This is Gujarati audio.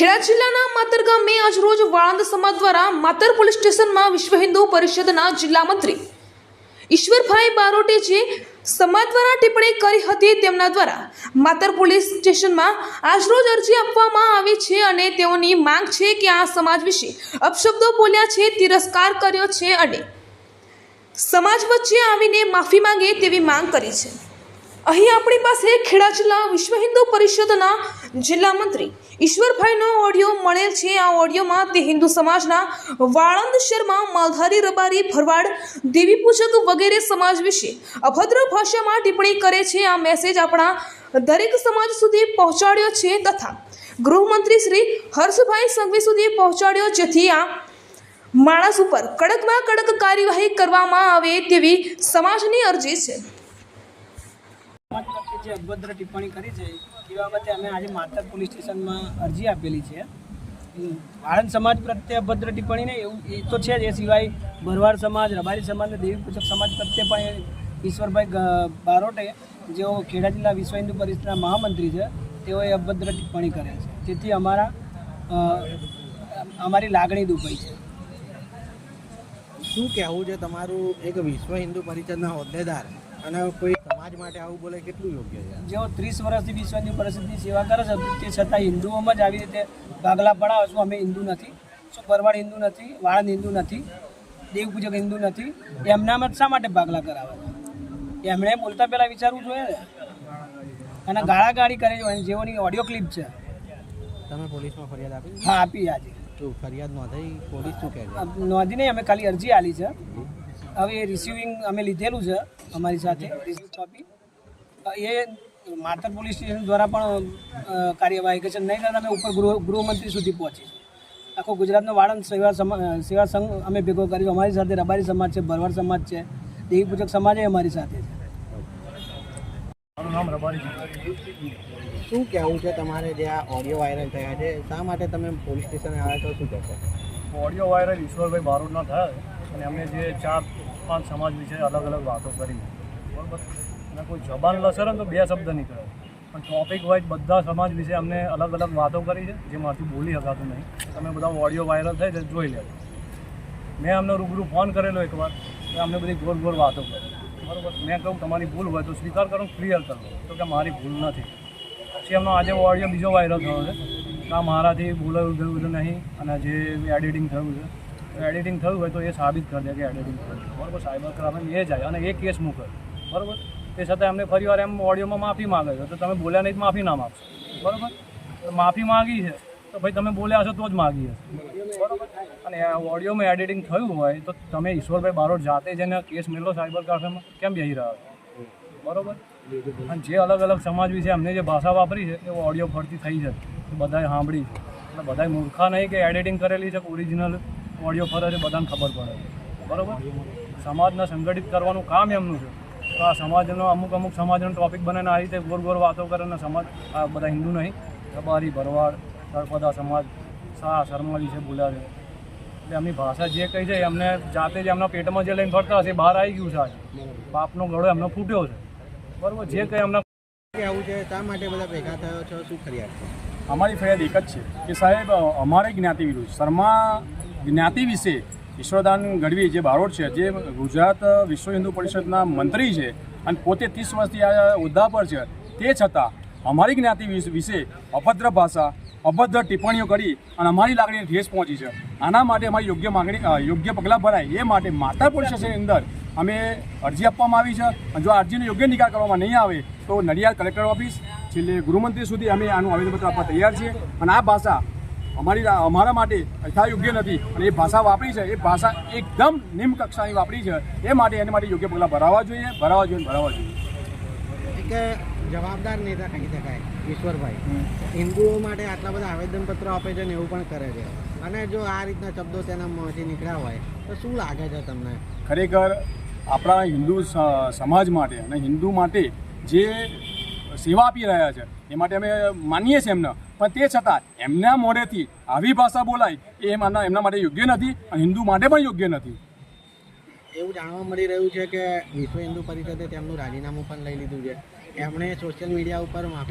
ખેડા જિલ્લાના માતર ગામે આજરોજ વાળંદ સમાજ દ્વારા માતર પોલીસ સ્ટેશનમાં વિશ્વ હિન્દુ પરિષદના જિલ્લા મંત્રી ઈશ્વરભાઈ બારોટે જે સમાજ દ્વારા ટિપ્પણી કરી હતી તેમના દ્વારા. માતર પોલીસ સ્ટેશનમાં આજરોજ અરજી આપવામાં આવી છે અને તેઓની માંગ છે કે આ સમાજ વિશે અપશબ્દો બોલ્યા છે, તિરસ્કાર કર્યો છે અને સમાજ વચ્ચે આવીને માફી માંગે તેવી માંગ કરી છે. અહીં આપણી પાસે ખેડા જિલ્લા વિશ્વ હિન્દુ પરિષદના જિલ્લા મંત્રી ઈશ્વરભાઈનો ઓડિયો મળેલ છે. આ ઓડિયોમાં તે હિન્દુ સમાજના વાળંદ શર્મા, માલધારી રબારી, ભરવાડ દેવી પૂજક વગેરે સમાજ વિશે અભદ્ર ભાષામાં ટિપ્પણી કરે છે. આ મેસેજ આપણા દરેક સમાજ સુધી પહોંચાડ્યો છે તથા ગૃહમંત્રી શ્રી હર્ષભાઈ સંઘવી સુધી પહોંચાડ્યો, જેથી આ માણસ ઉપર કડકમાં કડક કાર્યવાહી કરવામાં આવે તેવી સમાજની અરજી છે. જે અભદ્ર ટિપ્પણી કરી છે, એ બાબતે અમે આજે માતર પોલીસ સ્ટેશનમાં અરજી આપેલી છે. આણંદ સમાજ પ્રત્યે અભદ્ર ટિપ્પણી ને એવું એ તો છે જ, એ સિવાય ભરવાડ સમાજ, રબારી સમાજ અને દેવી પૂજક સમાજ પ્રત્યે પણ ઈશ્વરભાઈ બારોટે, જેઓ ખેડા જિલ્લા વિશ્વ હિન્દુ પરિષદના મહામંત્રી છે, તેઓએ અભદ્ર ટિપ્પણી કરે છે. જેથી અમારા અમારી લાગણી દુભાઈ છે. શું કહેવું છે તમારું એક વિશ્વ હિન્દુ પરિષદના હોદ્દેદાર અને કોઈ સમાજ માટે આવું બોલે કેટલું યોગ્ય છે? જેઓ ત્રીસ વર્ષથી વિશ્વની પરિસ્થિતિ સેવા કરે છે તે છતાં હિન્દુઓમાં જ આવી રીતે ભાગલા પડાવે છું. અમે હિન્દુ નથી શું પરવાડ હિન્દુ નથી વાળંદ હિન્દુ નથી દેવ પૂજક હિન્દુ નથી એમનામાં જ શા માટે ભાગલા કરાવે છે? એમણે બોલતા પહેલાં વિચારવું જોઈએ ને. અને ગાળાગાળી કરે છે જેઓની ઓડિયો ક્લિપ છે. તમે પોલીસમાં ફરિયાદ આપી? હા આપી આજે. શું ફરિયાદ નોંધાઈ? પોલીસ શું કહે છે? નોંધી નહીં અમે ખાલી અરજી આલી છે. હવે એ રિસીવિંગ અમે લીધેલું છે અમારી સાથે રિસીવ કોપી એ માતર પોલીસ સ્ટેશન દ્વારા પણ કાર્યવાહી કાર્યવાહી કરશે. નહીં કરતા અમે ઉપર ગૃહ ગૃહમંત્રી સુધી પહોંચી આખો ગુજરાતનો વાળંદ સેવા સમા સેવા સંઘ અમે ભેગો કર્યો. અમારી સાથે રબારી સમાજ છે ભરવાડ સમાજ છે દેવી પૂજક સમાજ એ અમારી સાથે છે. શું કહેવું છે તમારે જે આ ઓડિયો વાયરલ થયા છે? શા માટે તમે પોલીસ સ્ટેશન આવ્યા છો? શું કહેશો? ઓડિયો વાયરલ ઈશ્વરભાઈ બારોડના થયા. અને અમે જે ચાર પાંચ સમાજ વિશે અલગ અલગ વાતો કરી. બરાબર? અને કોઈ જબાન લસરે તો બે શબ્દ નીકળે પણ ટોપિક વાઇઝ બધા સમાજ વિશે અમને અલગ અલગ વાતો કરી છે, જે મારાથી બોલી શકાતું નહીં. તમે બધા ઓડિયો વાયરલ થાય તે જોઈ લેજો. મેં અમને રૂબરૂ ફોન કરેલો એકવાર કે અમને બધી ગોળ ગોળ વાતો કરી. બરાબર? મેં કહું, તમારી ભૂલ હોય તો સ્વીકાર કરો ક્લિયર કરો. તો કે, મારી ભૂલ નથી. પછી એમનો આજે ઓડિયો બીજો વાયરલ થયો છે. કે આ મારાથી ભૂલાયું ગયું નહીં, અને જે એડિટિંગ થયું છે એડિટિંગ થયું હોય તો એ સાબિત કરી દે કે એડિટિંગ થયું બરાબર, સાયબર ક્રાઇમ એ જાય અને એ કેસ મૂકે. બરાબર? તે છતાં એમને ફરી વાર એમ ઓડિયોમાં માફી માગે છે. તો તમે બોલ્યા નહીં માફી ના માગશો. બરાબર? માફી માગી છે. તો ભાઈ તમે બોલ્યા હશો તો જ માગી હશે. બરાબર? અને ઓડિયોમાં એડિટિંગ થયું હોય તો તમે ઈશ્વરભાઈ બારોટ જાતે જઈને કેસ મેળવો સાયબર કાફેમાં. કેમ બેસી રહ્યા છો? બરોબર? અને જે અલગ અલગ સમાજ વિશે અમને જે ભાષા વાપરી છે, એ ઓડિયો ફરતી થઈ છે. બધાએ સાંભળી છે. એટલે બધાએ મૂર્ખા નહીં કે એડિટિંગ કરેલી છે ઓરિજિનલ ઓડિયો ફરે છે બધાને ખબર પડે છે. બરોબર? સમાજને સંગઠિત કરવાનું કામ એમનું છે. તો આ સમાજનો અમુક અમુક સમાજનો ટોપિક બનાવીને આ રીતે ગોર ગોર વાતો કરે ને સમાજ આ બધા હિન્દુ નહીં કબારી ભરવાડ તળપદા સમાજ શાહ શર્મા વિશે બોલ્યા છે. એટલે એમની ભાષા જે કહી છે એમને જાતે જ એમના પેટમાં જે લઈને ફરતા હશે એ બહાર આવી ગયું છે આજે. બાપનો ગળો એમનો ફૂટ્યો છે. બરાબર? જે કંઈ એમના કહેવું છે શા માટે બધા ભેગા થયો છો? શું ફરિયાદ છે? અમારી ફરિયાદ એક જ છે કે સાહેબ અમારે જ્ઞાતિ વિરુદ્ધ શર્મા જ્ઞાતિ વિશે ઈશ્વરદાન ગઢવી જે બારોટ છે, જે ગુજરાત વિશ્વ હિન્દુ પરિષદના મંત્રી છે અને પોતે ત્રીસ વર્ષથી આ હોદ્દા પર છે, તે છતાં અમારી જ્ઞાતિ વિશે અભદ્ર ભાષા, અભદ્ર ટિપ્પણીઓ કરી અને અમારી લાગણીને ઠેસ પહોંચી છે. આના માટે અમારી યોગ્ય માગણી યોગ્ય પગલાં ભરાય, એ માટે માતા પરિષદની અંદર અમે અરજી આપવામાં આવી છે. અને જો આ અરજીનો યોગ્ય નિકાલ કરવામાં નહીં આવે, તો નડિયાદ કલેક્ટર ઓફિસ, છેલ્લે ગૃહમંત્રી સુધી અમે આનું આવેદનપત્ર આપવા તૈયાર છીએ. અને આ ભાષા અમારી અમારા માટે યથા યોગ્ય નથી. અને એ ભાષા વાપરી છે એ ભાષા એકદમ નિમ્ન કક્ષાની વાપરી છે. એ માટે એને માટે યોગ્ય પગલાં ભરાવવા જોઈએ ભરાવવા જોઈએ અને ભરાવવા જોઈએ. એક જવાબદાર નેતા કહી શકાય ઈશ્વરભાઈ. હિન્દુઓ માટે આટલા બધા આવેદનપત્રો આપે છે ને એવું પણ કરે છે. અને જો આ રીતના શબ્દો તેના મોંથી નીકળ્યા હોય તો શું લાગે છે તમને? ખરેખર આપણા હિન્દુ સમાજ માટે અને હિન્દુ માટે જે સેવા આપી રહ્યા છે એ માટે અમે માનીએ છીએ એમને. પણ તે છતાં એમના મોઢેથી આવી ભાષા બોલાય એ એમના એમના માટે યોગ્ય નથી અને હિન્દુ માટે પણ યોગ્ય નથી. એવું જાણવા મળી રહ્યું છે કે વિશ્વ હિન્દુ પરિષદે તેમનું રાજીનામું પણ લઈ લીધું છે. એમણે સોશિયલ મીડિયા ઉપર